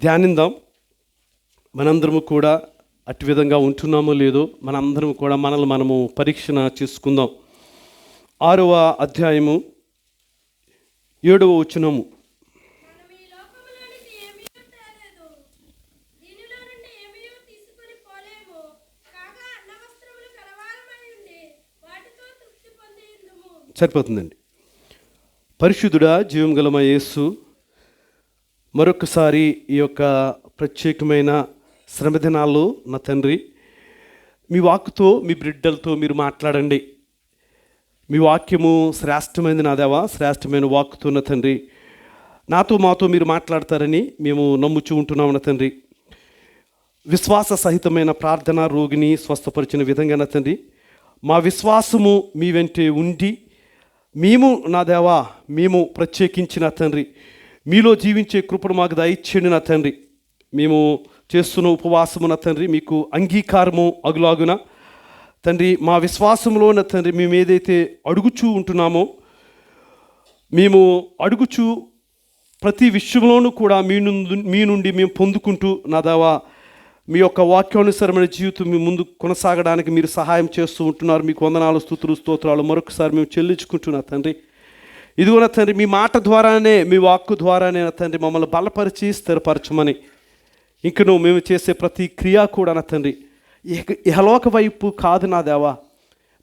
ధ్యానిందాం. మనందరము కూడా అటు విధంగా ఉంటున్నామో లేదో మనందరం కూడా మనల్ని మనము పరీక్షణ చేసుకుందాం. ఆరవ అధ్యాయము ఏడవ వచనము. సరిపోతుందండి. పరిశుద్ధుడా జీవం గలమ యేసు మరొకసారి ఈ యొక్క ప్రత్యేకమైన శ్రమదినాల్లో నా తండ్రి మీ వాక్కుతో మీ బిడ్డలతో మీరు మాట్లాడండి. మీ వాక్యము శ్రేష్టమైనది నా దేవా శ్రేష్టమైన వాక్కుతో నా తండ్రి. నాతో మాతో మీరు మాట్లాడతారని మేము నమ్ముచూ ఉంటున్నాం నా తండ్రి. విశ్వాస సహితమైన ప్రార్థన రోగిని స్వస్థపరిచిన విధంగా నా తండ్రి. మా విశ్వాసము మీ వెంటే ఉండి మేము నా దేవా మేము ప్రత్యేకించిన తండ్రి. మీలో జీవించే కృపను మాకు దయచేయండి నా తండ్రి. మేము చేస్తున్న ఉపవాసము నా తండ్రి మీకు అంగీకారము అగులాగున. తండ్రి మా విశ్వాసంలో నా తండ్రి మేము ఏదైతే అడుగుచూ ఉంటున్నామో మేము అడుగుచూ ప్రతి విషయంలోనూ కూడా మీ నుండి మీ నుండి మేము పొందుకుంటూ నా దావా మీ యొక్క వాక్యానుసరమైన జీవితం మీ ముందు కొనసాగడానికి మీరు సహాయం చేస్తూ ఉంటున్నారు. మీకు వందనాలు స్థుతులు స్తోత్రాలు. మరొకసారి మేము చెల్లించుకుంటున్నా తండ్రి ఇదిగో నా తండ్రి మీ మాట ద్వారానే మీ వాక్కు ద్వారానే నా తండ్రి మమ్మల్ని బలపరిచి స్థిరపరచమని. ఇంకను మేము చేసే ప్రతి క్రియ కూడా నా తండ్రి ఇహ ఇహలోక వైపు కాదు నా దేవా.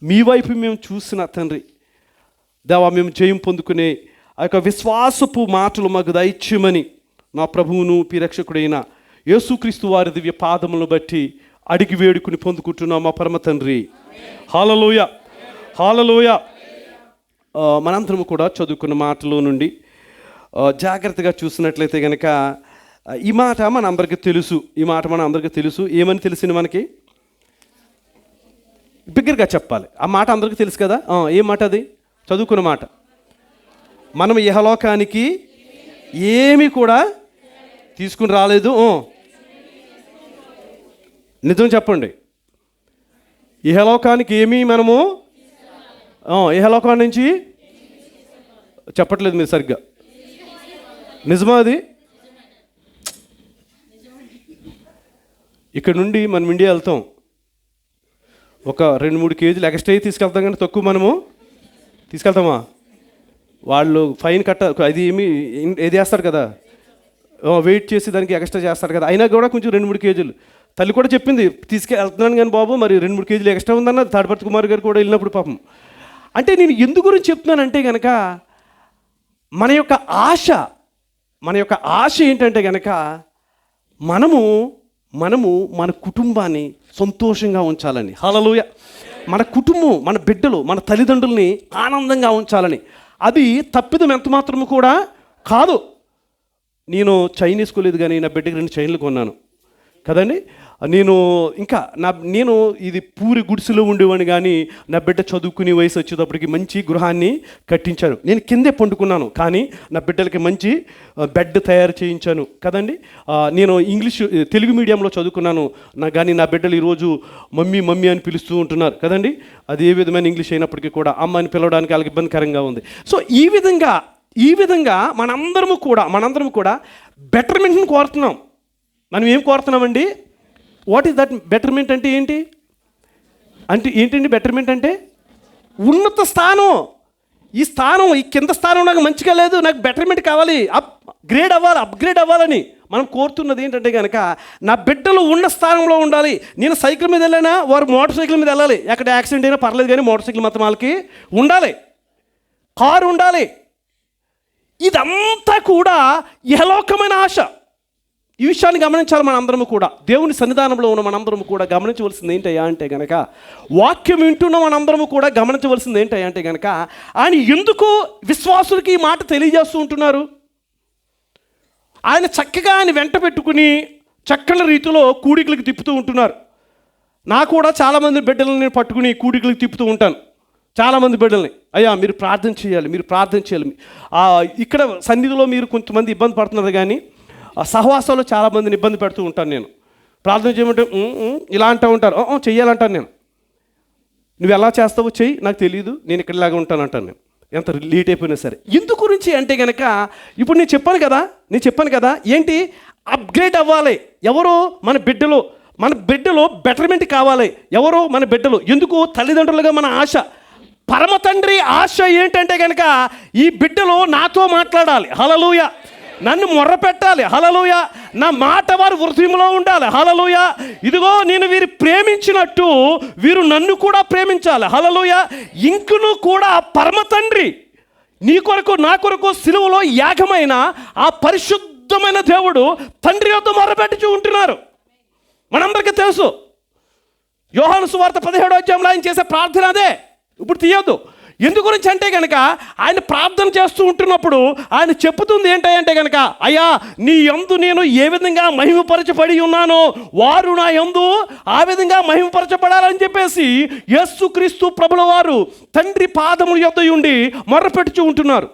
మీ వైపు మేము చూసిన తండ్రి. దేవా మేము జయం పొందుకునే ఆ యొక్క విశ్వాసపు మాటలు మాకు దయచేయమని నా ప్రభువును పిరక్షకుడైన యేసుక్రీస్తు వారి దివ్య పాదములను బట్టి అడిగి వేడుకుని పొందుకుంటున్నాం మా పరమ తండ్రి. హాలలోయ హాలలోయ మనందరం కూడా చదువుకున్న మాటలో నుండి జాగ్రత్తగా చూసినట్లయితే కనుక ఈ మాట మన అందరికీ తెలుసు. ఈ మాట మన అందరికీ తెలుసు. ఏమని తెలిసింది మనకి? బిగ్గరగా చెప్పాలి. ఆ మాట అందరికీ తెలుసు కదా? ఏ మాట అది? చదువుకున్న మాట. మనం ఇహలోకానికి ఏమీ కూడా తీసుకుని రాలేదు. నిజం చెప్పండి. ఇహలోకానికి ఏమీ మనము ఆ, ఇహలోకాన్ని నుంచి? చెప్పట్లేదు మీరు సరిగ్గా. నిజమా అది? ఇక్కడ నుండి మనం ఇండియా వెళ్తాం. ఒక రెండు మూడు కేజీలు ఎక్స్ట్రా తీసుకెళ్తాం కానీ తక్కువ మనము తీసుకెళ్తామా? వాళ్ళు ఫైన్ కట్ట అది ఏమి ఏది వేస్తారు కదా? వెయిట్ చేసి దానికి ఎక్స్ట్రా చేస్తారు కదా? అయినా కూడా కొంచెం రెండు మూడు కేజీలు. తల్లి కూడా చెప్పింది తీసుకెళ్తున్నాను కానీ బాబు మరి రెండు మూడు కేజీలు ఎక్స్ట్రా ఉందన్న తాడిపత్రి కుమార్ గారు కూడా వెళ్ళినప్పుడు పాపం. అంటే నేను ఎందు గురించి చెప్తున్నానంటే కనుక మన యొక్క ఆశ మన యొక్క ఆశ ఏంటంటే కనుక మనము మనము మన కుటుంబాన్ని సంతోషంగా ఉంచాలని. హలలోయ మన కుటుంబం మన బిడ్డలు మన తల్లిదండ్రుల్ని ఆనందంగా ఉంచాలని. అది తప్పిదం ఎంత మాత్రము కూడా కాదు. నేను చైనీస్ కొలేదు కానీ నా బిడ్డకి రెండు చైన్లు కొన్నాను. కదండి? నేను ఇంకా నా నేను ఇది పూరి గుడిసెలో ఉండేవాడిని కానీ నా బిడ్డ చదువుకునే వయసు వచ్చేటప్పటికి మంచి గృహాన్ని కట్టించాను నేను కిందే పండుకున్నాను కానీ నా బిడ్డలకి మంచి బెడ్ తయారు చేయించాను. కదండి? నేను ఇంగ్లీష్ తెలుగు మీడియంలో చదువుకున్నాను. నా కానీ నా బిడ్డలు ఈరోజు మమ్మీ మమ్మీ అని పిలుస్తూ ఉంటున్నారు. కదండి? అది ఏ విధమైన ఇంగ్లీష్ అయినప్పటికీ కూడా అమ్మ అని పిలవడానికి వాళ్ళకి ఇబ్బందికరంగా ఉంది. సో ఈ విధంగా ఈ విధంగా మనందరము కూడా మనందరం కూడా బెటర్మెంట్ని కోరుతున్నాం. మనం ఏం కోరుతున్నామండి? వాట్ ఈస్ దట్ బెటర్మెంట్ అంటే ఏంటి? అంటే ఏంటండి బెటర్మెంట్ అంటే? ఉన్నత స్థానం. ఈ స్థానం ఈ కింద స్థానం నాకు మంచిగా లేదు నాకు బెటర్మెంట్ కావాలి అప్ గ్రేడ్ అవ్వాలి అప్గ్రేడ్ అవ్వాలని మనం కోరుతున్నది ఏంటంటే కనుక నా బిడ్డలు ఉన్న స్థానంలో ఉండాలి. నేను సైకిల్ మీద వెళ్ళినా వారు మోటార్ సైకిల్ మీద వెళ్ళాలి. ఎక్కడ యాక్సిడెంట్ అయినా పర్లేదు కానీ మోటార్ సైకిల్ మాత్రం వాళ్ళకి ఉండాలి. కారు ఉండాలి. ఇదంతా కూడా యలోకమైన ఆశ. ఈ విషయాన్ని గమనించాలి మనందరము కూడా. దేవుని సన్నిధానంలో ఉన్న మనందరము కూడా గమనించవలసింది ఏంటయ్యా అంటే గనక వాక్యం వింటున్న మనందరము కూడా గమనించవలసింది ఏంటయ్యా అంటే గనక ఆయన ఎందుకు విశ్వాసులకి ఈ మాట తెలియజేస్తూ ఉంటున్నారు? ఆయన చక్కగా ఆయన వెంట పెట్టుకుని చక్కని రీతిలో కూడికలకు తిప్పుతూ ఉంటున్నారు. నా కూడా చాలామంది బిడ్డలను నేను పట్టుకుని కూడికలకు తిప్పుతూ ఉంటాను. చాలామంది బిడ్డల్ని అయ్యా మీరు ప్రార్థన చేయాలి మీరు ప్రార్థన చేయాలి. ఇక్కడ సన్నిధిలో మీరు కొంతమంది ఇబ్బంది పడుతున్నారు కానీ ఆ సహవాసాల్లో చాలామందిని ఇబ్బంది పెడుతూ ఉంటాను నేను. ప్రార్థన చేయమంటే ఇలా అంటూ ఉంటారు. చెయ్యాలంటాను నేను. నువ్వు ఎలా చేస్తావో చెయ్యి నాకు తెలియదు నేను ఇక్కడలాగా ఉంటాను అంటాను నేను. ఎంత లేట్ అయిపోయినా సరే. ఇందు గురించి అంటే కనుక ఇప్పుడు నేను చెప్పాను కదా నేను చెప్పాను కదా ఏంటి? అప్గ్రేడ్ అవ్వాలి. ఎవరు మన బిడ్డలు మన బిడ్డలు బెటర్మెంట్ కావాలి. ఎవరు మన బిడ్డలు. ఎందుకు? తల్లిదండ్రులుగా మన ఆశ. పరమ తండ్రి ఆశ ఏంటంటే కనుక ఈ బిడ్డలు నాతో మాట్లాడాలి. హలలుయ నన్ను మొర్ర పెట్టాలి. హలలుయ నా మాట వారు హృదయంలో ఉండాలి. హలలుయ ఇదిగో నేను వీరు ప్రేమించినట్టు వీరు నన్ను కూడా ప్రేమించాలి. హలలుయ ఇంకును కూడా పరమ తండ్రి నీ కొరకు నా కొరకు సిలువలో యాగమైన ఆ పరిశుద్ధమైన దేవుడు తండ్రి యొక్క మొరపెట్టుచూ ఉంటున్నారు. మనందరికీ తెలుసు. యోహాను సువార్త పదిహేడో అధ్యాయంలో ఆయన చేసే ప్రార్థన అదే. ఇప్పుడు తీయొద్దు. ఎందు గురించి అంటే కనుక ఆయన ప్రార్థన చేస్తూ ఉంటున్నప్పుడు ఆయన చెప్పుతుంది ఏంటంటే కనుక అయ్యా నీ యందు నేను ఏ విధంగా మహిమపరచబడి ఉన్నానో వారు నా యందు ఆ విధంగా మహిమపరచబడాలని చెప్పేసి యేసుక్రీస్తు ప్రభుల వారు తండ్రి పాదముల యొద్ద ఉండి మొర్రపెట్టుచూ ఉంటున్నారు.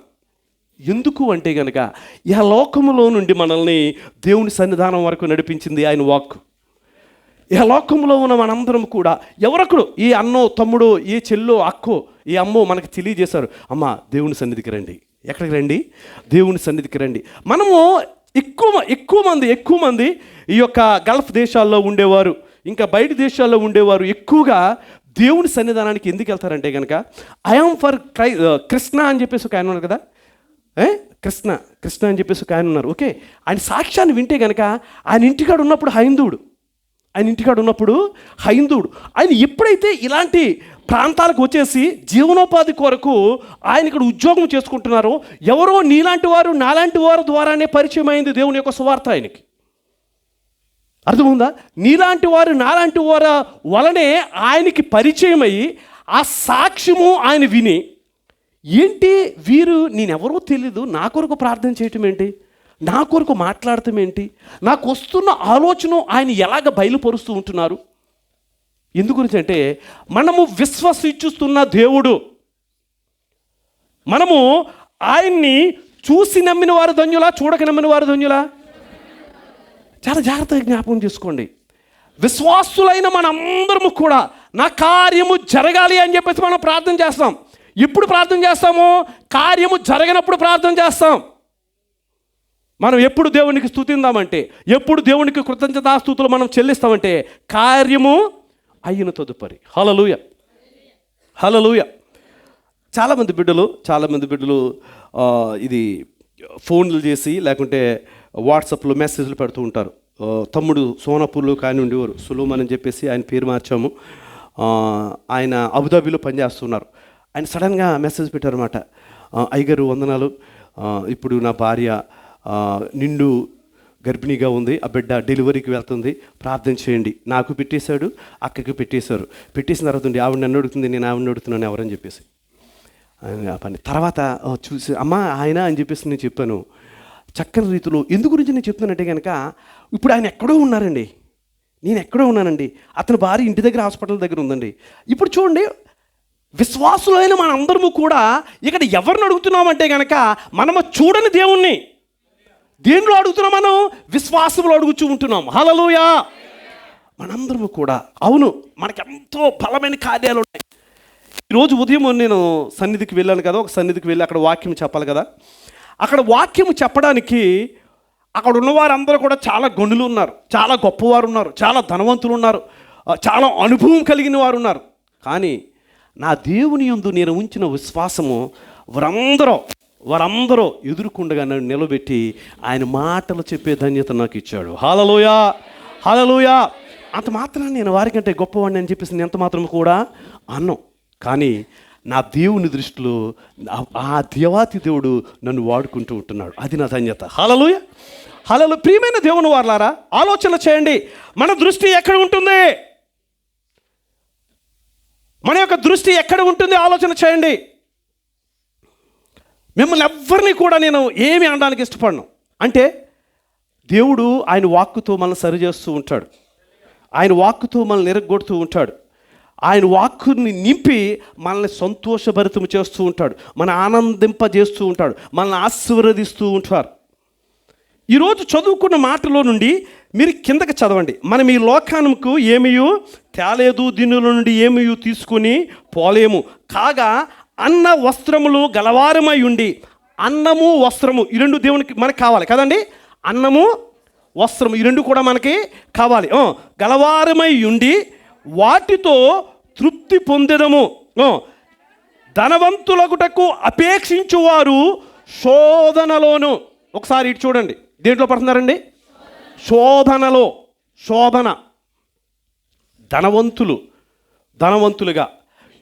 ఎందుకు అంటే గనక ఈ లోకములో నుండి మనల్ని దేవుని సన్నిధానం వరకు నడిపించింది ఆయన వాక్ లోకంలో ఉన్న మనందరం కూడా ఎవరొకడు ఈ అన్నో తమ్ముడు ఈ చెల్లో అక్కో ఈ అమ్మో మనకు తెలియజేశారు. అమ్మ దేవుని సన్నిధికి రండి. ఎక్కడికి రండి? దేవుని సన్నిధికి రండి. మనము ఎక్కువ ఎక్కువ మంది ఎక్కువ మంది ఈ యొక్క గల్ఫ్ దేశాల్లో ఉండేవారు ఇంకా బయట దేశాల్లో ఉండేవారు ఎక్కువగా దేవుని సన్నిధానానికి ఎందుకు వెళ్తారంటే కనుక ఐఎమ్ ఫర్ క్రై కృష్ణ అని చెప్పేసి ఒక ఆయన ఉన్నారు కదా? ఏ? కృష్ణ కృష్ణ అని చెప్పేసి ఒక ఆయన ఉన్నారు. ఓకే. ఆయన సాక్ష్యాన్ని వింటే కనుక ఆయన ఇంటికాడ ఉన్నప్పుడు హైందువుడు. ఆయన ఇంటికాడ ఉన్నప్పుడు హైందువుడు ఆయన ఎప్పుడైతే ఇలాంటి ప్రాంతాలకు వచ్చేసి జీవనోపాధి కొరకు ఆయన ఇక్కడ ఉద్యోగం చేసుకుంటున్నారో ఎవరో నీలాంటి వారు నాలాంటి వారు ద్వారానే పరిచయం అయింది దేవుని యొక్క సువార్త ఆయనకి. అర్థముందా నీలాంటి వారు నాలాంటి వార వలనే ఆయనకి పరిచయం అయ్యి ఆ సాక్ష్యము ఆయన విని ఏంటి వీరు నేనెవరో తెలీదు నా కొరకు ప్రార్థన చేయటం ఏంటి? నా కొరకు మాట్లాడటం ఏంటి? నాకు వస్తున్న ఆలోచన ఆయన ఎలాగ బయలుపరుస్తూ ఉంటున్నారు? ఎందు గురించి అంటే మనము విశ్వసించుస్తున్న దేవుడు. మనము ఆయన్ని చూసి నమ్మిన వారు ధన్యులా చూడక నమ్మిన వారు ధన్యులా? చాలా జాగ్రత్తగా జ్ఞాపకం చేసుకోండి. విశ్వాసులైన మనందరము కూడా నా కార్యము జరగాలి అని చెప్పేసి మనం ప్రార్థన చేస్తాం. ఎప్పుడు ప్రార్థన చేస్తాము? కార్యము జరగనప్పుడు ప్రార్థన చేస్తాం. మనం ఎప్పుడు దేవునికి స్థుతిందామంటే ఎప్పుడు దేవునికి కృతజ్ఞతాస్తుతులు మనం చెల్లిస్తామంటే కార్యము అయిన తదుపరి. హలలుయ హలలుయ చాలామంది బిడ్డలు చాలామంది బిడ్డలు ఇది ఫోన్లు చేసి లేకుంటే వాట్సాప్లో మెసేజ్లు పెడుతూ ఉంటారు. తమ్ముడు సోనాపూర్లో కాని ఉండేవారు సులుమన్ అని చెప్పేసి ఆయన పేరు మార్చాము. ఆయన అబుదాబీలో పనిచేస్తున్నారు. ఆయన సడన్గా మెసేజ్ పెట్టారన్నమాట. "ఆ, అయ్యగారు వందనాలు. ఇప్పుడు నా భార్య నిండు గర్భిణీగా ఉంది. ఆ బిడ్డ డెలివరీకి వెళ్తుంది. ప్రార్థన చేయండి. నాకు పెట్టేశాడు అక్కకి పెట్టేశారు. పెట్టేసిన తర్వాత ఉండి ఆవిడ నన్ను అడుగుతుంది నేను ఆవిడని అడుగుతున్నాను ఎవరని చెప్పేసి. పని. తర్వాత చూసి అమ్మా ఆయన అని చెప్పేసి నేను చెప్పాను. చక్కని రీతిలో ఎందు గురించి నేను చెప్తున్నానంటే కనుక ఇప్పుడు ఆయన ఎక్కడో ఉన్నారండి. నేను ఎక్కడో ఉన్నానండి. అతని భార్య ఇంటి దగ్గర హాస్పిటల్ దగ్గర ఉందండి. ఇప్పుడు చూడండి విశ్వాసులైన మనందరము కూడా ఇక్కడ ఎవరిని అడుగుతున్నామంటే కనుక మనము చూడని దేవుణ్ణి. దేనిలో అడుగుతున్నాం మనం? విశ్వాసంలో అడుగుచూ ఉంటున్నాం. హలలుయా మనందరము కూడా. అవును మనకి ఎంతో బలమైన కార్యాలు ఉన్నాయి. ఈరోజు ఉదయం నేను సన్నిధికి వెళ్ళాను కదా ఒక సన్నిధికి వెళ్ళి అక్కడ వాక్యం చెప్పాలి కదా. అక్కడ వాక్యం చెప్పడానికి అక్కడ ఉన్న వారందరూ కూడా చాలా గనులు ఉన్నారు. చాలా గొప్పవారు ఉన్నారు. చాలా ధనవంతులు ఉన్నారు. చాలా అనుభవం కలిగిన వారు ఉన్నారు. కానీ నా దేవుని యందు నేను ఉంచిన విశ్వాసము వారందరూ వారందరూ ఎదుర్కొండగా నన్ను నిలబెట్టి ఆయన మాటలు చెప్పే ధన్యత నాకు ఇచ్చాడు. హాలలోయా! హాలలోయా! అంత మాత్రం నేను వారికంటే గొప్పవాడిని అని చెప్పేసి నేను ఎంత మాత్రం కూడా అన్నం. కానీ నా దేవుని దృష్టిలో ఆ- దేవాతి దేవుడు నన్ను వాడుకుంటూ ఉంటున్నాడు. అది నా ధన్యత. హలలుయ! హలలు ప్రియమైన దేవుని వారలారా ఆలోచన చేయండి. మన దృష్టి ఎక్కడ ఉంటుంది? మన యొక్క దృష్టి ఎక్కడ ఉంటుంది? ఆలోచన చేయండి. మిమ్మల్ని ఎవ్వరిని కూడా నేను ఏమి అనడానికి ఇష్టపడను. అంటే దేవుడు ఆయన వాక్కుతో మనల్ని సరిచేస్తూ ఉంటాడు. ఆయన వాక్కుతో మనల్ని నిరగొడుతూ ఉంటాడు. ఆయన వాక్కుని నింపి మనల్ని సంతోషభరితం చేస్తూ ఉంటాడు. మన ఆనందింపజేస్తూ ఉంటాడు. మనల్ని ఆశీర్వదిస్తూ ఉంటారు. ఈరోజు చదువుకున్న మాటలో నుండి మీరు కిందకి చదవండి. మనం ఈ లోకానికి ఏమయూ తేలేదు దీనిలో నుండి ఏమయూ తీసుకొని పోలేము. కాగా అన్న వస్త్రములు గలవారమై ఉండి అన్నము వస్త్రము ఈ రెండు దేవునికి మనకు కావాలి. కదండి? అన్నము వస్త్రము ఈ రెండు కూడా మనకి కావాలి. గలవారమై ఉండి వాటితో తృప్తి పొందడము ధనవంతులకుటకు అపేక్షించువారు శోధనలోను. ఒకసారి ఇటు చూడండి. దేంట్లో పడుతున్నారండి? శోధనలో శోధన. ధనవంతులు ధనవంతులుగా.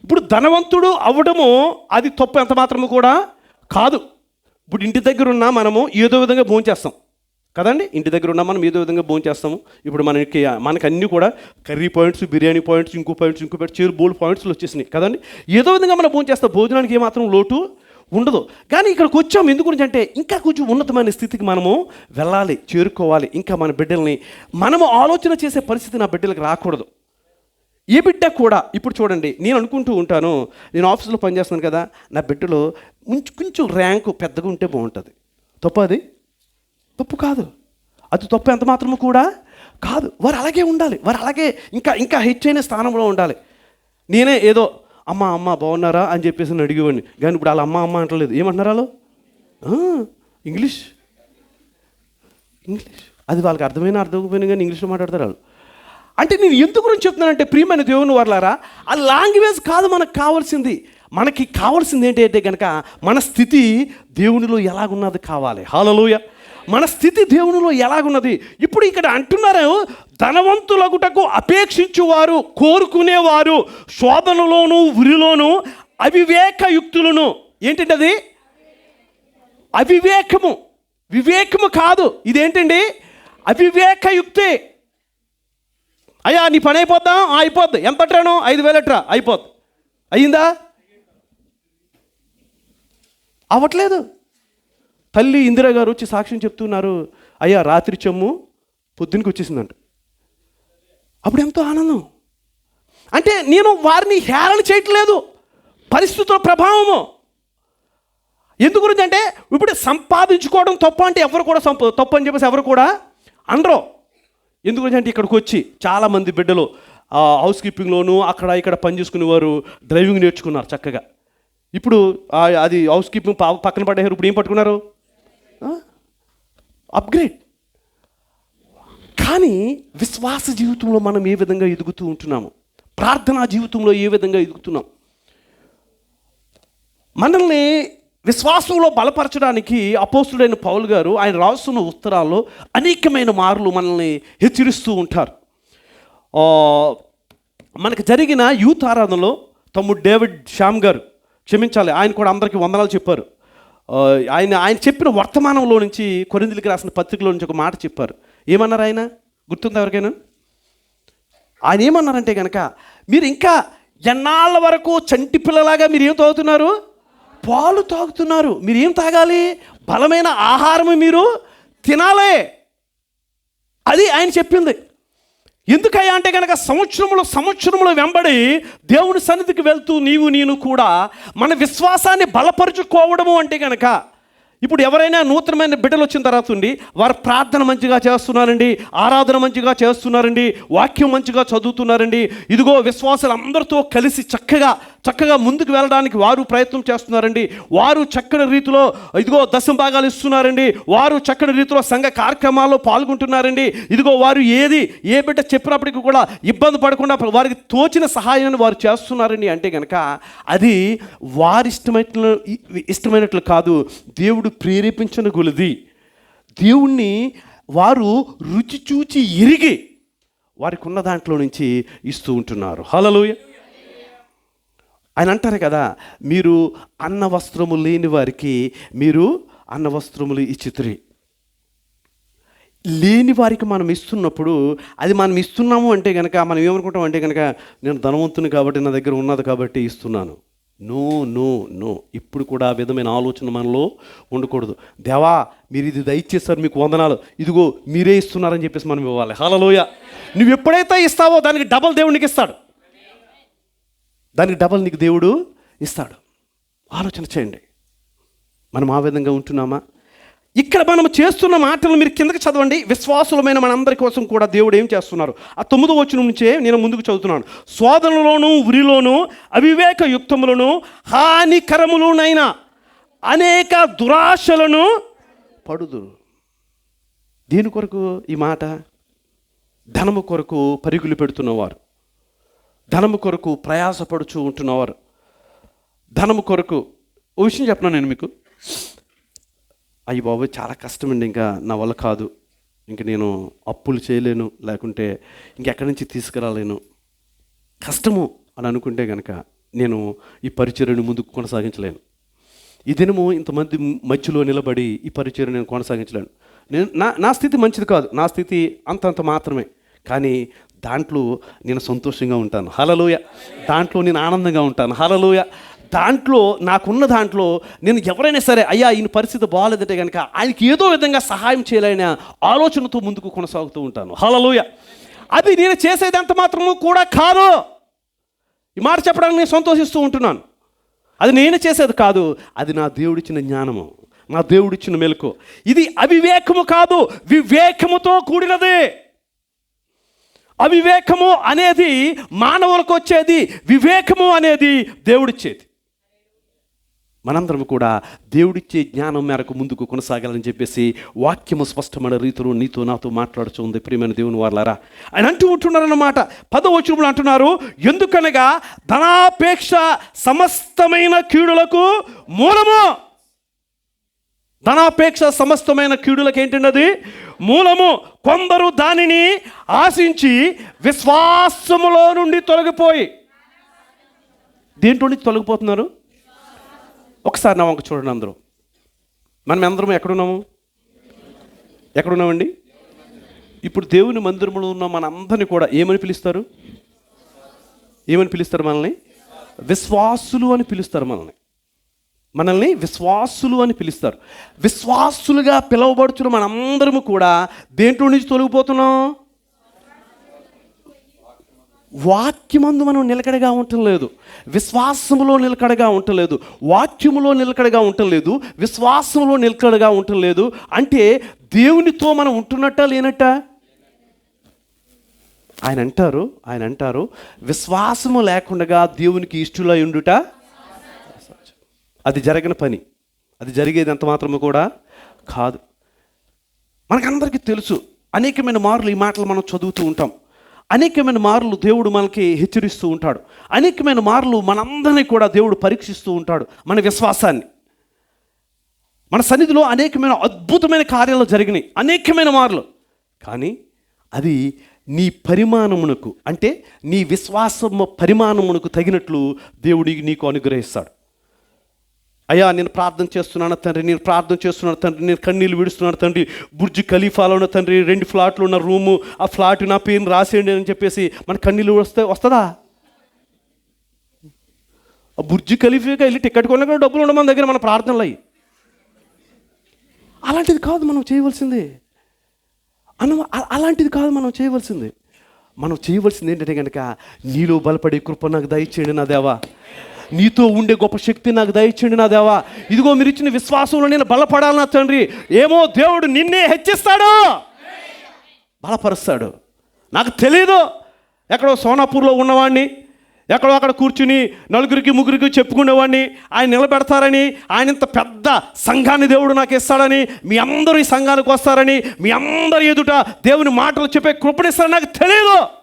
ఇప్పుడు ధనవంతుడు అవ్వడము అది తప్పు ఎంత మాత్రము కూడా కాదు. ఇప్పుడు ఇంటి దగ్గర ఉన్న మనము ఏదో విధంగా భోంచేస్తాం కదండి? ఇంటి దగ్గర ఉన్నా మనం ఏదో విధంగా భోంచేస్తాము ఇప్పుడు మనకి మనకి అన్నీ కూడా కర్రీ పాయింట్స్ బిర్యానీ పాయింట్స్ ఇంకో పాయింట్స్ ఇంకో పాయింట్స్ చేరు బోల్డ్ పాయింట్స్లు వచ్చేసినాయి. కదండి? ఏదో విధంగా మనం భోంచేస్తాం భోజనానికి ఏమాత్రం లోటు ఉండదు. కానీ ఇక్కడికి వచ్చాం. ఎందుకు గురించి అంటే ఇంకా కొంచెం ఉన్నతమైన స్థితికి మనము వెళ్ళాలి చేరుకోవాలి. ఇంకా మన బిడ్డల్ని మనము ఆలోచన చేసే పరిస్థితి నా బిడ్డలకు రాకూడదు. ఏ బిడ్డ కూడా ఇప్పుడు చూడండి నేను అనుకుంటూ ఉంటాను నేను ఆఫీసులో పనిచేస్తున్నాను కదా నా బిడ్డలో కొంచెం కొంచెం ర్యాంకు పెద్దగా ఉంటే బాగుంటుంది. తప్పు అది? తప్పు కాదు. అది తప్పు ఎంత మాత్రము కూడా కాదు. వారు అలాగే ఉండాలి. వారు అలాగే ఇంకా ఇంకా హెచ్చైన స్థానంలో ఉండాలి. నేనే ఏదో అమ్మ అమ్మ బాగున్నారా? అని చెప్పేసి నేను అడిగేవాడిని. కానీ ఇప్పుడు వాళ్ళ అమ్మ అమ్మ అంటలేదు. ఏమంటున్నారు వాళ్ళు? ఇంగ్లీష్. ఇంగ్లీష్. అది వాళ్ళకి అర్థమైన అర్థమైపోయినా కానీ ఇంగ్లీష్లో మాట్లాడతారు వాళ్ళు. అంటే నేను ఎందుకు గురించి చెప్తున్నానంటే ప్రియమైన దేవుని వర్లారా ఆ లాంగ్వేజ్ కాదు మనకు కావాల్సింది. మనకి కావాల్సింది ఏంటంటే కనుక మన స్థితి దేవునిలో ఎలాగున్నది కావాలి. హాలలోయ మన స్థితి దేవునిలో ఎలాగున్నది. ఇప్పుడు ఇక్కడ అంటున్నారు ధనవంతులగుటకు అపేక్షించువారు కోరుకునేవారు శోధనలోను ఉరిలోను అవివేకయుక్తులను. ఏంటంటే అది అవివేకము. వివేకము కాదు. ఇదేంటండి? అవివేకయుక్తే. అయ్యా నీ పని అయిపోద్దా? ఆ, అయిపోద్ది. ఎంత పట్టాను ఐదు వేలు అట్రా? అయిపోద్ది. అయ్యిందా? అవ్వట్లేదు. తల్లి ఇందిరా గారు వచ్చి సాక్ష్యం చెప్తున్నారు. అయ్యా రాత్రి చెమ్ము పొద్దునకి వచ్చేసిందంట. అప్పుడు ఎంతో ఆనందం. అంటే నేను వారిని హేళన చేయట్లేదు. పరిస్థితుల ప్రభావము. ఎందుకు గురించి అంటే ఇప్పుడు సంపాదించుకోవడం తప్ప అంటే ఎవరు కూడా సంప తప్పు అని చెప్పేసి ఎవరు కూడా అనరు. ఎందుకు అంటే ఇక్కడికి వచ్చి చాలామంది బిడ్డలు ఆ, హౌస్ కీపింగ్లోను అక్కడ ఇక్కడ పని చేసుకునేవారు డ్రైవింగ్ నేర్చుకున్నారు చక్కగా. ఇప్పుడు అది హౌస్ కీపింగ్ పక్కన పడేవారు ఇప్పుడు ఏం పట్టుకున్నారు? అప్గ్రేడ్ కానీ విశ్వాస జీవితంలో మనం ఏ విధంగా ఎదుగుతూ ఉంటున్నాము ప్రార్థనా జీవితంలో ఏ విధంగా ఎదుగుతున్నాం మనల్ని విశ్వాసంలో బలపరచడానికి అపోస్తుడైన పౌల్ గారు ఆయన రాస్తున్న ఉత్తరాల్లో అనేకమైన మార్లు మనల్ని హెచ్చరిస్తూ ఉంటారు. మనకు జరిగిన యూత్ ఆరాధనలో తమ్ముడు డేవిడ్ శ్యామ్ గారు క్షమించాలి ఆయన కూడా అందరికీ వందనాలు చెప్పారు. ఆయన ఆయన చెప్పిన వర్తమానంలో నుంచి కొరిందులకి రాసిన పత్రికలో నుంచి ఒక మాట చెప్పారు. ఏమన్నారు ఆయన? గుర్తుందా ఎవరికైనా? ఆయన ఏమన్నారంటే కనుక మీరు ఇంకా ఎన్నాళ్ళ వరకు చంటి పిల్లలాగా మీరు ఏం చదువుతున్నారు? పాలు తాగుతున్నారు. మీరు ఏం తాగాలి? బలమైన ఆహారం మీరు తినాలే. అది ఆయన చెప్పింది. ఎందుకయ్యా అంటే కనుక సంవత్సరములు సంవత్సరములు వెంబడి దేవుని సన్నిధికి వెళ్తూ నీవు నేను కూడా మన విశ్వాసాన్ని బలపరుచుకోవడము అంటే కనుక ఇప్పుడు ఎవరైనా నూతనమైన బిడ్డలు వచ్చిన తర్వాత ఉండి వారు ప్రార్థన మంచిగా చేస్తున్నారండి ఆరాధన మంచిగా చేస్తున్నారండి వాక్యం మంచిగా చదువుతున్నారండి. ఇదిగో విశ్వాసాలు అందరితో కలిసి చక్కగా చక్కగా ముందుకు వెళ్ళడానికి వారు ప్రయత్నం చేస్తున్నారండి. వారు చక్కని రీతిలో ఇదిగో దశం భాగాలు ఇస్తున్నారండి. వారు చక్కని రీతిలో సంఘ కార్యక్రమాల్లో పాల్గొంటున్నారండి. ఇదిగో వారు ఏది ఏ బిడ్డ చెప్పినప్పటికీ కూడా ఇబ్బంది పడకుండా వారికి తోచిన సహాయాన్ని వారు చేస్తున్నారండి. అంటే కనుక అది వారి ఇష్టమైన ఇష్టమైనట్లు కాదు. దేవుడు ప్రేరేపించిన కొలది దేవుణ్ణి వారు రుచి చూచి ఎరిగి వారికి ఉన్న దాంట్లో నుంచి ఇస్తూ ఉంటున్నారు. హలలోయ ఆయన అంటారు కదా మీరు అన్న వస్త్రము లేని వారికి మీరు అన్న వస్త్రములు ఇచ్చితురి. లేని వారికి మనం ఇస్తున్నప్పుడు అది మనం ఇస్తున్నాము అంటే కనుక మనం ఏమనుకుంటాం అంటే కనుక నేను ధనవంతుని కాబట్టి నా దగ్గర ఉన్నది కాబట్టి ఇస్తున్నాను. No no no. ఇప్పుడు కూడా ఆ విధమైన ఆలోచన మనలో ఉండకూడదు. దేవా మీరు ఇది దయచేస్తారు మీకు వందనాలు. ఇదిగో మీరే ఇస్తున్నారని చెప్పేసి మనం ఇవ్వాలి. హలలోయ నువ్వు ఎప్పుడైతే ఇస్తావో దానికి డబల్ దేవునికి ఇస్తాడు. దానికి డబల్ నీకు దేవుడు ఇస్తాడు. ఆలోచన చేయండి. మనం ఆ విధంగా ఉంటున్నామా? ఇక్కడ మనం చేస్తున్న మాటలు మీరు కిందకి చదవండి. విశ్వాసులమైన మనందరి కోసం కూడా దేవుడు ఏం చేస్తున్నారు? ఆ తొమ్మిదో వచ్చిన నుంచే నేను ముందుకు చదువుతున్నాను. శోధనలోను ఉరిలోను అవివేక యుక్తములను హానికరములునైనా అనేక దురాశలను పడుదురు. దేని కొరకు ఈ మాట ధనము కొరకు పరుగులు పెడుతున్నవారు. ధనము కొరకు ప్రయాసపడుచు ఉంటున్నవారు. ధనము కొరకు ఓ విషయం చెప్పనా నేను మీకు? అయ్యి బాబు చాలా కష్టమండి ఇంకా నా వల్ల కాదు. ఇంక నేను అప్పులు చేయలేను లేకుంటే ఇంకెక్కడి నుంచి తీసుకురాలేను. కష్టము అని అనుకుంటే కనుక నేను ఈ పరిచర్యను ముందుకు కొనసాగించలేను. ఈ దినము ఇంతమంది మధ్యలో నిలబడి ఈ పరిచయం నేను కొనసాగించలేను. నేను నా నా స్థితి మంచిది కాదు. నా స్థితి అంతంత మాత్రమే. కానీ దాంట్లో నేను సంతోషంగా ఉంటాను. హలలోయ దాంట్లో నేను ఆనందంగా ఉంటాను. హలలోయ దాంట్లో నాకున్న దాంట్లో నేను ఎవరైనా సరే అయ్యా ఈయన పరిస్థితి బాగాలేదంటే కనుక ఆయనకి ఏదో విధంగా సహాయం చేయాలనే ఆలోచనతో ముందుకు కొనసాగుతూ ఉంటాను. హలలోయ అది నేను చేసేదంత మాత్రము కూడా కాదు. ఈ మాట చెప్పడానికి నేను సంతోషిస్తూ ఉంటున్నాను. అది నేను చేసేది కాదు. అది నా దేవుడిచ్చిన జ్ఞానము. నా దేవుడిచ్చిన మెలకు. ఇది అవివేకము కాదు. వివేకముతో కూడినదే. అవివేకము అనేది మానవులకు వచ్చేది. వివేకము అనేది దేవుడిచ్చేది. మనందరం కూడా దేవుడిచ్చే జ్ఞానం మేరకు ముందుకు కొనసాగాలని చెప్పేసి వాక్యము స్పష్టమైన రీతిలో నీతో నాతో మాట్లాడుచుంది ప్రియమైన దేవుని వాళ్ళారా ఆయన అంటూ ఉంటున్నారన్నమాట. పదవచనములు అంటున్నారు ఎందుకనగా ధనాపేక్ష సమస్తమైన కీడులకు మూలము ధనాపేక్ష సమస్తమైన కీడులకు ఏంటన్నది? మూలము. కొందరు దానిని ఆశించి విశ్వాసములో నుండి తొలగిపోయి దేంట్లో నుంచి తొలగిపోతున్నారు? ఒకసారి నా వంక చూడండి అందరూ. మనం అందరం ఎక్కడున్నాము? ఎక్కడున్నామండి? ఇప్పుడు దేవుని మందిరంలో ఉన్న మనందరిని కూడా ఏమని పిలుస్తారు? ఏమని పిలుస్తారు మనల్ని? విశ్వాసులు అని పిలుస్తారు మనల్ని. మనల్ని విశ్వాసులు అని పిలుస్తారు. విశ్వాసులుగా పిలువబడుచున్న మనందరము కూడా దేంట్లో నుంచి తొలగిపోతున్నాం? వాక్యమందు మనం నిలకడగా ఉండలేదు విశ్వాసములో నిలకడగా ఉండలేదు వాక్యములో నిలకడగా ఉండలేదు విశ్వాసంలో నిలకడగా ఉండలేదు అంటే దేవునితో మనం ఉంటున్నట్ట లేనట్ట? ఆయన అంటారు ఆయన అంటారు విశ్వాసము లేకుండా దేవునికి ఇష్టలై ఉండుట అది జరగని పని. అది జరిగేది ఎంత మాత్రము కూడా కాదు. మనకందరికీ తెలుసు. అనేకమైన మార్లు ఈ మాటలు మనం చదువుతూ ఉంటాం. అనేకమైన మార్లు దేవుడు మనకి హెచ్చరిస్తూ ఉంటాడు. అనేకమైన మార్లు మనందరినీ కూడా దేవుడు పరీక్షిస్తూ ఉంటాడు మన విశ్వాసాన్ని. మన సన్నిధిలో అనేకమైన అద్భుతమైన కార్యాలు జరిగినాయి. అనేకమైన మార్లు. కానీ అది నీ పరిమాణమునకు అంటే నీ విశ్వాసము పరిమాణమునకు తగినట్లు దేవుడికి నీకు అనుగ్రహిస్తాడు. అయ్యా నేను ప్రార్థన చేస్తున్నాను తండ్రి నేను ప్రార్థన చేస్తున్నాను తండ్రి నేను కన్నీళ్ళు విడుస్తున్నాను తండ్రి బుర్జి ఖలీఫాలో ఉన్న తండ్రి రెండు ఫ్లాట్లు ఉన్న రూము ఆ ఫ్లాట్ నా పేరుని రాసేయండి అని చెప్పేసి మన కన్నీళ్ళు వస్తే వస్తుందా? ఆ బుర్జు ఖలీఫాగా వెళ్ళి టికెట్ కొన్నా కూడా డబ్బులు ఉండడం మన దగ్గర మన ప్రార్థనలు అయ్యి. అలాంటిది కాదు మనం చేయవలసింది. అన్న అలాంటిది కాదు మనం చేయవలసింది. మనం చేయవలసింది ఏంటంటే కనుక నీలో బలపడే కృప నాకు దయచేయండి నా దేవా. నీతో ఉండే గొప్ప శక్తి నాకు దయచండి నా దేవా. ఇదిగో మీరు ఇచ్చిన విశ్వాసంలో నేను బలపడాలి నా తండ్రి. ఏమో దేవుడు నిన్నే హెచ్చిస్తాడు. బలపరుస్తాడు. నాకు తెలియదు ఎక్కడో సోనాపూర్లో ఉన్నవాడిని ఎక్కడో అక్కడ కూర్చుని నలుగురికి ముగ్గురికి చెప్పుకునేవాడిని ఆయన నిలబెడతారని ఆయన ఇంత పెద్ద సంఘాన్ని దేవుడు నాకు ఇస్తాడని మీ అందరూ ఈ సంఘానికి వస్తారని మీ అందరి ఎదుట దేవుని మాటలు చెప్పే కృపణిస్తారని నాకు తెలియదు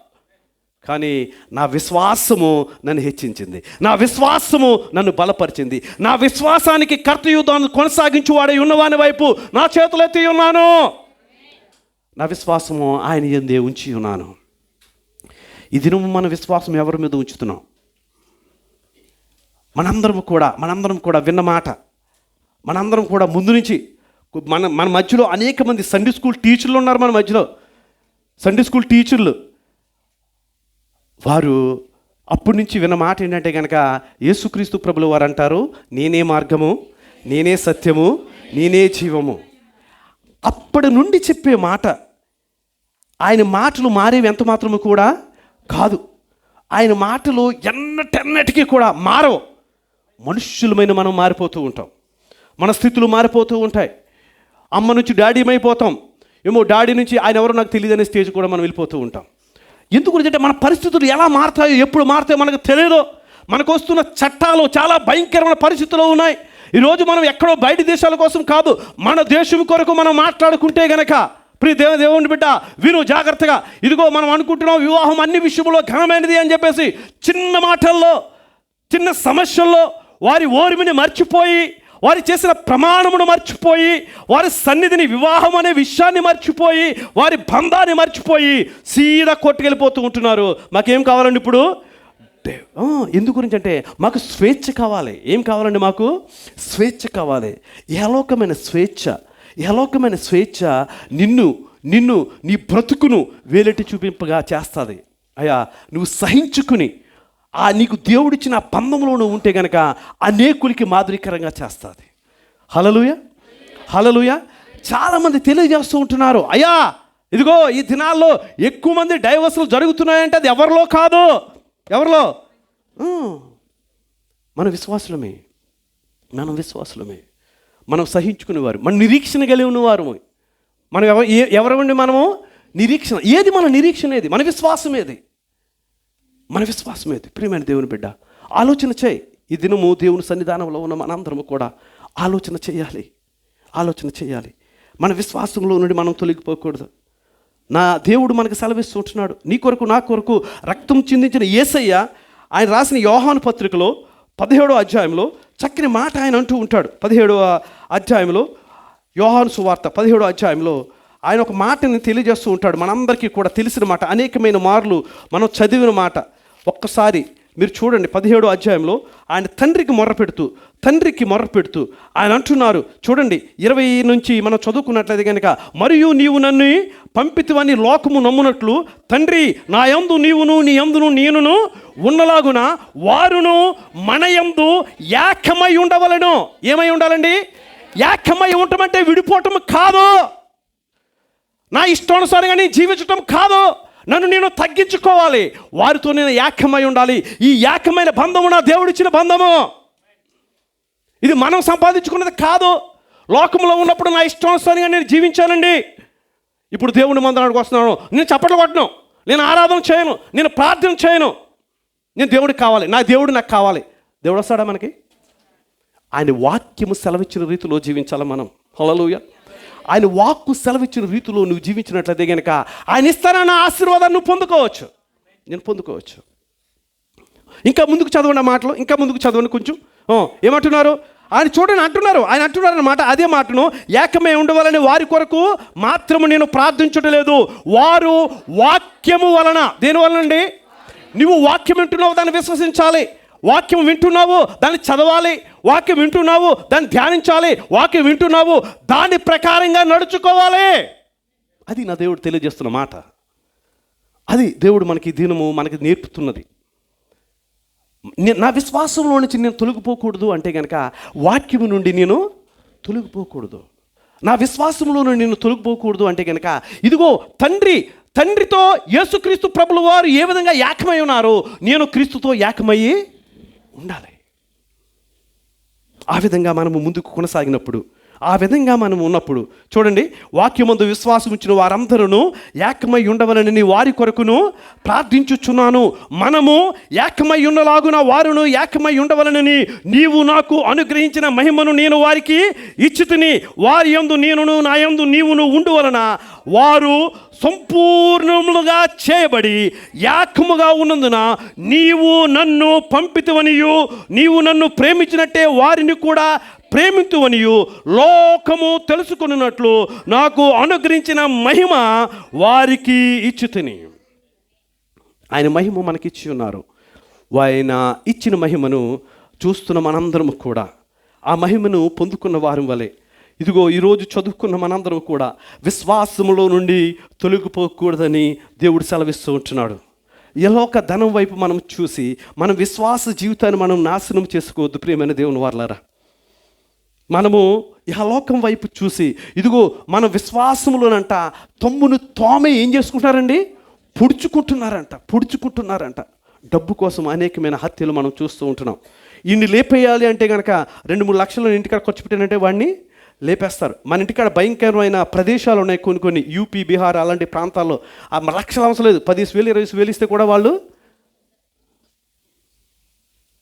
కానీ నా విశ్వాసము నన్ను హెచ్చించింది. నా విశ్వాసము నన్ను బలపరిచింది. నా విశ్వాసానికి కర్తయుద్ధాన్ని కొనసాగించువాడే ఉన్నవాని వైపు నా చేతులెత్తి ఉన్నాను. నా విశ్వాసము ఆయన ఎందే ఉంచి ఉన్నాను. ఈ దినము మన విశ్వాసం ఎవరి మీద ఉంచుతున్నాం? మనందరం కూడా మనందరం కూడా విన్న మాట. మనందరం కూడా ముందు నుంచి మన మన మధ్యలో అనేక మంది సండే స్కూల్ టీచర్లు ఉన్నారు మన మధ్యలో. సండే స్కూల్ టీచర్లు వారు అప్పటి నుంచి విన్న మాట ఏంటంటే కనుక యేసుక్రీస్తు ప్రభులు వారు అంటారు నేనే మార్గము నేనే సత్యము నేనే జీవము. అప్పటి నుండి చెప్పే మాట ఆయన మాటలు మారేవి ఎంత మాత్రము కూడా కాదు. ఆయన మాటలు ఎన్నటెన్నటికీ కూడా మారవు. మనుష్యులమైన మనం మారిపోతూ ఉంటాం. మన స్థితులు మారిపోతూ ఉంటాయి. అమ్మ నుంచి డాడీమైపోతాం ఏమో డాడీ నుంచి ఆయన ఎవరో నాకు తెలియదనే స్టేజ్ కూడా మనం వెళ్ళిపోతూ ఉంటాం. ఎందుకు అంటే మన పరిస్థితులు ఎలా మారుతాయో ఎప్పుడు మారుతాయో మనకు తెలియదు. మనకు వస్తున్న చట్టాలు చాలా భయంకరమైన పరిస్థితులు ఉన్నాయి. ఈరోజు మనం ఎక్కడో బయట దేశాల కోసం కాదు మన దేశం కొరకు మనం మాట్లాడుకుంటే గనక. ప్రియ దేవ దేవుని బిడ్డ విను జాగ్రత్తగా. ఇదిగో మనం అనుకుంటున్నాం వివాహం అన్ని విషయంలో ఘనమైనది అని చెప్పేసి చిన్న మాటల్లో చిన్న సమస్యల్లో వారి ఓర్మిని మర్చిపోయి వారు చేసిన ప్రమాణమును మర్చిపోయి వారి సన్నిధిని వివాహం అనే విషయాన్ని మర్చిపోయి వారి బంధాన్ని మర్చిపోయి సీదా కొట్టుకెళ్ళిపోతూ ఉంటున్నారు. మాకేం కావాలండి ఇప్పుడు? ఎందు గురించి అంటే మాకు స్వేచ్ఛ కావాలి. ఏం కావాలండి మాకు? స్వేచ్ఛ కావాలి. ఏలోకమైన స్వేచ్ఛ ఏలోకమైన స్వేచ్ఛ నిన్ను నిన్ను నీ బ్రతుకును వేలెట్టి చూపింపగా చేస్తుంది. అయ్యా నువ్వు సహించుకుని ఆ నీకు దేవుడిచ్చిన పందంలో నువ్వు ఉంటే గనక అనేకులకి మాదిరికరంగా చేస్తుంది. హలలుయ హలలుయ చాలామంది తెలియజేస్తూ ఉంటున్నారు అయ్యా ఇదిగో ఈ దినాల్లో ఎక్కువ మంది డైవర్సులు జరుగుతున్నాయంటే అది ఎవరిలో కాదు? ఎవరిలో? మన విశ్వాసులమే. మనం విశ్వాసులమే. మనం సహించుకునేవారు. మన నిరీక్షణ కలిగి ఉన్నవారు. మనం ఎవరు ఏ- మనము? నిరీక్షణ. ఏది మన నిరీక్షణ ఏది? మన విశ్వాసం ఏది మన విశ్వాసం ఏది ప్రియమైన దేవుని బిడ్డ ఆలోచన చేయి. ఈ దినము దేవుని సన్నిధానంలో ఉన్న మనందరము కూడా ఆలోచన చేయాలి. ఆలోచన చేయాలి. మన విశ్వాసంలో నుండి మనం తొలగిపోకూడదు. నా దేవుడు మనకు సెలవిస్తూ ఉంటున్నాడు నీ కొరకు నా కొరకు రక్తం చిందించిన ఏసయ్య ఆయన రాసిన యోహాను పత్రికలో పదిహేడో అధ్యాయంలో చక్కని మాట ఆయన అంటూ ఉంటాడు. పదిహేడవ అధ్యాయంలో యోహాను సువార్త పదిహేడో అధ్యాయంలో ఆయన ఒక మాటని తెలియజేస్తూ ఉంటాడు. మనందరికీ కూడా తెలిసిన మాట అనేకమైన మార్లు మనం చదివిన మాట. ఒక్కసారి మీరు చూడండి పదిహేడో అధ్యాయంలో ఆయన తండ్రికి మొర్ర పెడుతూ తండ్రికి మొర్ర పెడుతూ ఆయన అంటున్నారు చూడండి ఇరవై నుంచి మనం చదువుకున్నట్లయితే కనుక మరియు నీవు నన్ను పంపితివని లోకము నమ్మునట్లు తండ్రి నా యందు నీవును నీ యందును నేనును ఉన్నలాగున వారును మన యందు ఏకమై ఉండవలను. ఏమై ఉండాలండి? యాఖ్యమై ఉండటం అంటే విడిపోవటం కాదు. నా ఇష్టానుసారంగా నేను జీవించటం కాదు. నన్ను నేను తగ్గించుకోవాలి. వారితో నేను ఏకమై ఉండాలి. ఈ ఏకమైన బంధము నా దేవుడిచ్చిన బంధము. ఇది మనం సంపాదించుకున్నది కాదు. లోకంలో ఉన్నప్పుడు నా ఇష్టానుసారంగా నేను జీవించానండి. ఇప్పుడు దేవుని మందనానికి వస్తున్నాను. నేను చప్పట్లు కొట్టను. నేను ఆరాధన చేయను. నేను ప్రార్థన చేయను. నేను దేవుడికి కావాలి. నా దేవుడు నాకు కావాలి. దేవుడు వస్తాడా మనకి? ఆయన వాక్యము సెలవిచ్చిన రీతిలో జీవించాలి మనం? హలలుయ ఆయన వాక్కు సెలవిచ్చిన రీతిలో నువ్వు జీవించినట్లయితే కనుక ఆయన ఇస్తానన్న ఆశీర్వాదాన్ని నువ్వు పొందుకోవచ్చు. నేను పొందుకోవచ్చు. ఇంకా ముందుకు చదవండి ఆ మాటలు ఇంకా ముందుకు చదవండి కొంచెం. ఏమంటున్నారు? ఆయన చూడండి అంటున్నారు. ఆయన అంటున్నారు అన్నమాట అదే మాటను ఏకమే ఉండవాలని వారి కొరకు మాత్రము నేను ప్రార్థించడం లేదు వారు వాక్యము వలన దేని వలన అండి? నువ్వు వాక్యం వింటున్నావు దాన్ని విశ్వసించాలి. వాక్యం వింటున్నావు దాన్ని చదవాలి. వాక్యం వింటున్నావు దాన్ని ధ్యానించాలి. వాక్యం వింటున్నావు దాని ప్రకారంగా నడుచుకోవాలి. అది నా దేవుడు తెలియజేస్తున్న మాట. అది దేవుడు మనకి దినము మనకి నేర్పుతున్నది. నా విశ్వాసంలో నుంచి నేను తొలగిపోకూడదు అంటే కనుక వాక్యము నుండి నేను తొలగిపోకూడదు. నా విశ్వాసంలో నుండి నేను తొలగిపోకూడదు అంటే కనుక ఇదిగో తండ్రి తండ్రితో యేసుక్రీస్తు ప్రభుల వారు ఏ విధంగా ఏకమై ఉన్నారో నేను క్రీస్తుతో ఏకమయ్యి ఉండాలి. ఆ విధంగా మనము ముందుకు కొనసాగినప్పుడు ఆ విధంగా మనం ఉన్నప్పుడు చూడండి వాక్యమందు విశ్వాసం ఇచ్చిన వారందరూ ఏకమై ఉండవలని వారి కొరకును ప్రార్థించుచున్నాను. మనము ఏకమై ఉండలాగున వారును ఏకమై ఉండవలనని నీవు నాకు అనుగ్రహించిన మహిమను నేను వారికి ఇచ్చితిని వారి ఎందు నేనును నా యందు నీవును ఉండు వలన వారు సంపూర్ణములుగా చేయబడి యాకముగా ఉన్నందున నీవు నన్ను పంపితవనియు నీవు నన్ను ప్రేమించినట్టే వారిని కూడా ప్రేమితువనియు లోకము తెలుసుకున్నట్లు నాకు అనుగ్రహించిన మహిమ వారికి ఇచ్చుతని. ఆయన మహిమ మనకిచ్చి ఉన్నారు. ఆయన ఇచ్చిన మహిమను చూస్తున్న మనందరము కూడా. ఆ మహిమను పొందుకున్న వారి వలె. ఇదిగో ఈరోజు చదువుకున్న మనందరం కూడా విశ్వాసములో నుండి తొలగిపోకూడదని దేవుడు సెలవిస్తూ ఉంటున్నాడు. ఎలోక ధనం వైపు మనం చూసి మన విశ్వాస జీవితాన్ని మనం నాశనం చేసుకోవద్దు ప్రియమైన దేవుని వారలారా. మనము ఇహలోకం వైపు చూసి ఇదిగో మన విశ్వాసములోనంట తమ్మును తోమే ఏం చేసుకుంటున్నారండి? పొడుచుకుంటున్నారంట పొడుచుకుంటున్నారంట. డబ్బు కోసం అనేకమైన హత్యలు మనం చూస్తూ ఉంటున్నాం. ఇన్ని లేపేయాలి అంటే కనుక రెండు మూడు లక్షలు ఇంటికాడ ఖర్చు పెట్టానంటే వాడిని లేపేస్తారు. మన ఇంటికాడ భయంకరమైన ప్రదేశాలు ఉన్నాయి కొన్ని కొన్ని. యూపీ బీహార్ అలాంటి ప్రాంతాల్లో. ఆ లక్షలు అవసరం లేదు. పదిహేను వేలు ఇరవై వేలు ఇస్తే కూడా వాళ్ళు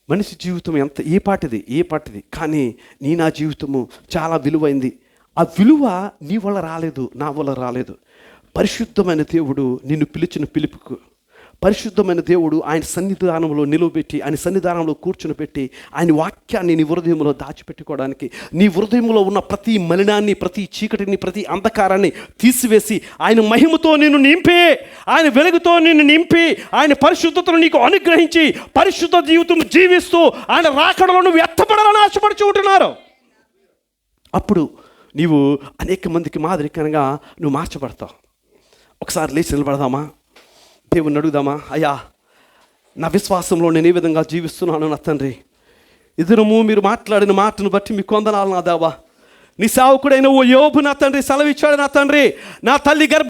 మనిషి జీవితం ఎంత ఏ పాటిది ఏ పాటిది? కానీ నీ నా జీవితము చాలా విలువైంది. ఆ విలువ నీ వల్ల రాలేదు నా వల్ల రాలేదు. పరిశుద్ధమైన దేవుడు నిన్ను పిలిచిన పిలుపుకు పరిశుద్ధమైన దేవుడు ఆయన సన్నిధానంలో నిలువబెట్టి ఆయన సన్నిధానంలో కూర్చుని పెట్టి ఆయన వాక్యాన్ని నీ హృదయంలో దాచిపెట్టుకోవడానికి నీ హృదయంలో ఉన్న ప్రతి మలినాన్ని ప్రతి చీకటిని ప్రతి అంధకారాన్ని తీసివేసి ఆయన మహిమతో నిన్ను నింపి ఆయన వెలుగుతో నిన్ను నింపి ఆయన పరిశుద్ధతను నీకు అనుగ్రహించి పరిశుద్ధ జీవితం జీవిస్తూ ఆయన రాకడలో నువ్వు ఆశపడుచు ఉంటున్నారు. అప్పుడు నీవు అనేక మందికి మాదిరికరంగా నువ్వు మార్చబడతావు. ఒకసారి లేచి నిలబడదామా? దేవుని అడుగుదామా? అయ్యా నా విశ్వాసంలో నేను ఏ విధంగా జీవిస్తున్నాను నా తండ్రి. ఇద్దరము మీరు మాట్లాడిన మాటను బట్టి మీ కొందనాలు నా దేవా. నీ సేవకుడైన ఓ యోబు నా తండ్రి సెలవిచ్చాడు నా తండ్రి. నా తల్లి గర్భ